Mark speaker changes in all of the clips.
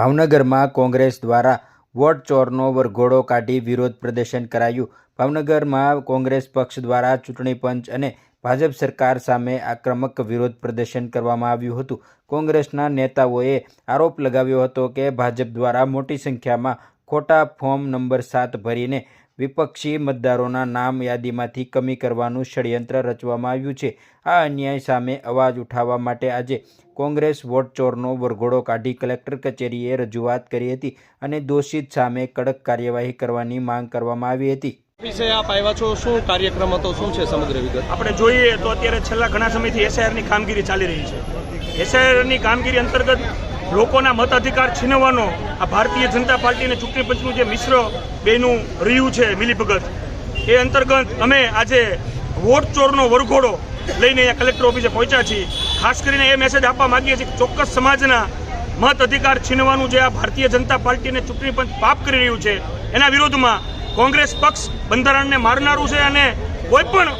Speaker 1: ભાવનગરમાં કોંગ્રેસ દ્વારા વોટ ચોરનો વરઘોડો કાઢી વિરોધ પ્રદર્શન કરાયું. ભાવનગરમાં કોંગ્રેસ પક્ષ દ્વારા ચૂંટણી પંચ અને ભાજપ સરકાર સામે આક્રમક વિરોધ પ્રદર્શન કરવામાં આવ્યું હતું. કોંગ્રેસના નેતાઓએ આરોપ લગાવ્યો હતો કે ભાજપ દ્વારા મોટી સંખ્યામાં ખોટા ફોર્મ નંબર સાત ભરીને વિપક્ષી મતદારોના નામ યાદીમાંથી કમી કરવાનું ષડયંત્ર રચવામાં આવ્યું છે. આ અન્યાય સામે અવાજ ઉઠાવવા માટે આજે કોંગ્રેસ વોટ ચોરનો વરઘોડો કાઢી કલેક્ટર કચેરીએ રજૂઆત કરી હતી અને દોષિત સામે કડક કાર્યવાહી કરવાની માંગ કરવામાં આવી હતી.
Speaker 2: વિશે આપ આવ્યા છો? શું કાર્યક્રમ હતો? શું છે સમગ્ર વિગત?
Speaker 3: આપણે જોઈએ તો અત્યારે છેલ્લા ઘણા સમયથી એસઆઈઆરની કામગીરી ચાલી રહી છે. એસઆઈઆરની કામગીરી અંતર્ગત લોકોના મતાધિકાર છીનવવાનો આ ભારતીય જનતા પાર્ટી અને ચૂંટણી પંચનું જે મિશ્ર બેનું રહ્યું છે મિલીભગત, એ અંતર્ગત અમે આજે વોટ ચોરનો વરઘોડો લઈને અહીંયા કલેક્ટર ઓફિસે પહોંચ્યા છીએ. ખાસ કરીને એ મેસેજ આપવા માગીએ છીએ ચોક્કસ સમાજના મત અધિકાર છીનવાનું જે આ ભારતીય જનતા પાર્ટી અને ચૂંટણી પંચ પાપ કરી રહ્યું છે, એના વિરોધમાં કોંગ્રેસ પક્ષ બંધારણને મારનારું છે અને કોઈ પણ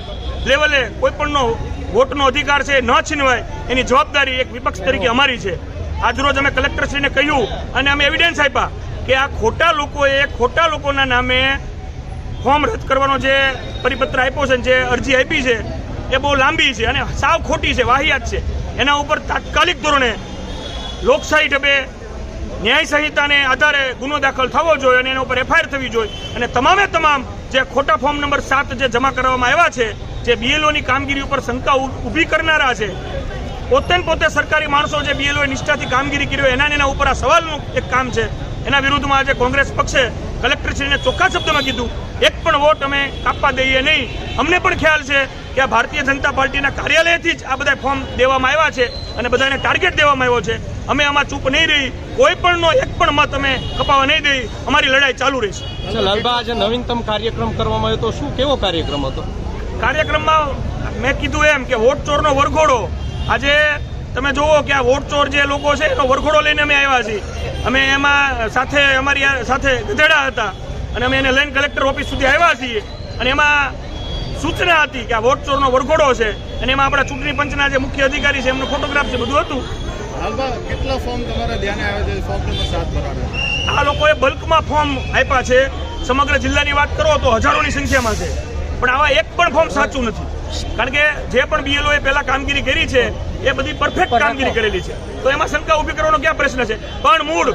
Speaker 3: લેવલે કોઈ પણનો વોટનો અધિકાર છે ન છીનવાય, એની જવાબદારી એક વિપક્ષ તરીકે અમારી છે. આજરોજ અમે કલેક્ટરશ્રીને કહ્યું અને અમે એવિડન્સ આપ્યા કે આ ખોટા લોકોએ ખોટા લોકોના નામે ફોર્મ રદ કરવાનો જે પરિપત્ર આપ્યો છે જે અરજી આપી છે, એ બહુ લાંબી છે અને સાવ ખોટી છે, વાહિયાત છે. એના ઉપર તાત્કાલિક ધોરણે લોકશાહી ઢબે ન્યાય સંહિતાને આધારે ગુનો દાખલ થવો જોઈએ અને એના ઉપર એફઆઈઆર થવી જોઈએ. અને તમામે તમામ જે ખોટા ફોર્મ નંબર સાત જે જમા કરવામાં આવ્યા છે, જે બીએલઓની કામગીરી ઉપર શંકા ઊભી કરનારા છે પોતે પોતે સરકારી માણસો જે બીએલઓ નિષ્ઠાથી કામગીરી કરી હોય એના એના ઉપર આ સવાલનું એક કામ છે. એના વિરુદ્ધમાં આજે કોંગ્રેસ પક્ષે કલેક્ટરશ્રીને ચોખ્ખા શબ્દમાં કીધું એક પણ વોટ અમે કાપવા દઈએ નહીં. અમને પણ ખ્યાલ છે કે આ ભારતીય જનતા પાર્ટીના કાર્યાલયથી જ આ બધા ફોર્મ દેવામાં આવ્યા છે અને બધાને ટાર્ગેટ દેવામાં આવ્યો છે. અમે આમાં ચૂપ નહીં રહી કોઈ પણનો એક પણ મત અમે કપાવા નહીં દઈ અમારી લડાઈ ચાલુ રહેશે.
Speaker 2: લાલબા આજે નવીનતમ કાર્યક્રમ કરવામાં આવ્યો તો શું કેવો કાર્યક્રમ હતો?
Speaker 3: કાર્યક્રમમાં મેં કીધું એમ કે વોટ ચોરનો વરઘોડો આજે તમે જુઓ કે આ વોટચોર જે લોકો છે એનો વરઘોડો લઈને અમે આવ્યા છીએ. અમે એમાં સાથે અમારી સાથે ગધેડા હતા અને અમે એને લઈને કલેક્ટર ઓફિસ સુધી આવ્યા છીએ. અને એમાં સૂચના હતી કે આ વોટચોરનો વરઘોડો છે. અને એમાં આપણા ચૂંટણી પંચના જે મુખ્ય અધિકારી છે એમનો ફોટોગ્રાફ છે બધું હતું.
Speaker 4: કેટલા ફોર્મ તમારા ધ્યાને આવે છે? ફોર્મ નંબર સાત ભરાવે
Speaker 3: આ લોકોએ બલ્કમાં ફોર્મ આપ્યા છે. સમગ્ર જિલ્લાની વાત કરો તો હજારોની સંખ્યામાં છે. પણ આવા એક પણ ફોર્મ સાચું નથી. કારણ કે જે પણ બીએલઓ એ પહેલા કામગીરી કરી છે એ બધી પરફેક્ટ કામગીરી કરેલી છે. તો એમાં શંકા ઊભી કરવાનો ક્યાં પ્રશ્ન છે? પણ મૂળ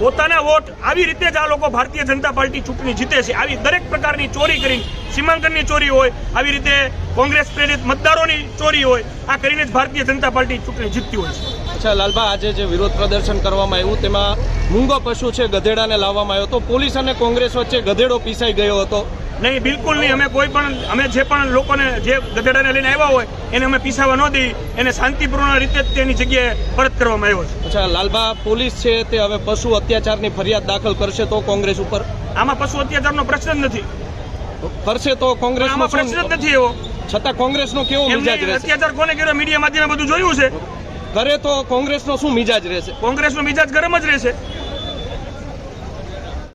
Speaker 3: પોતાના વોટ આવી રીતે જ આ લોકો ભારતીય જનતા પાર્ટી ચૂંટણી જીતે છે. આવી દરેક પ્રકારની ચોરી કરી સીમાંકનની ચોરી હોય આવી રીતે કોંગ્રેસ પ્રેરિત મતદારોની ચોરી હોય આ કરીને જ ભારતીય જનતા પાર્ટી ચૂંટણી જીતતી હોય છે.
Speaker 2: અચ્છા લાલભા આજે જે વિરોધ પ્રદર્શન કરવામાં આવ્યું તેમાં મૂંગો પશુ છે ગધેડાને લાવવામાં આવ્યો હતો. પોલીસ અને કોંગ્રેસ વચ્ચે ગધેડો પીસાઈ ગયો હતો.
Speaker 3: નહીં બિલકુલ નહીં. અમે કોઈ પણ અમે જે પણ લોકોને જે ગધેડાને લઈને આવ્યા હોય એને અમે પીસાવા ન દઈ એને શાંતિપૂર્ણ રીતે તેની જગ્યાએ પરત કરવામાં આવ્યો છે.
Speaker 2: અચ્છા લાલબા પોલીસ છે તે હવે પશુ અત્યાચારની ફરિયાદ દાખલ કરશે તો કોંગ્રેસ ઉપર?
Speaker 3: આમાં પશુ અત્યાચારનો પ્રશ્ન જ નથી.
Speaker 2: કરશે તો કોંગ્રેસ
Speaker 3: આમાં પ્રશ્ન જ નથી એવો.
Speaker 2: છતાં કોંગ્રેસનો કેવો મિજાજ રહેશે?
Speaker 3: અત્યાચાર કોને કર્યો? મીડિયા માધ્યમે બધું જોયું છે.
Speaker 2: કરે તો કોંગ્રેસનો શું મિજાજ રહેશે?
Speaker 3: કોંગ્રેસનો મિજાજ ગરમ જ રહેશે.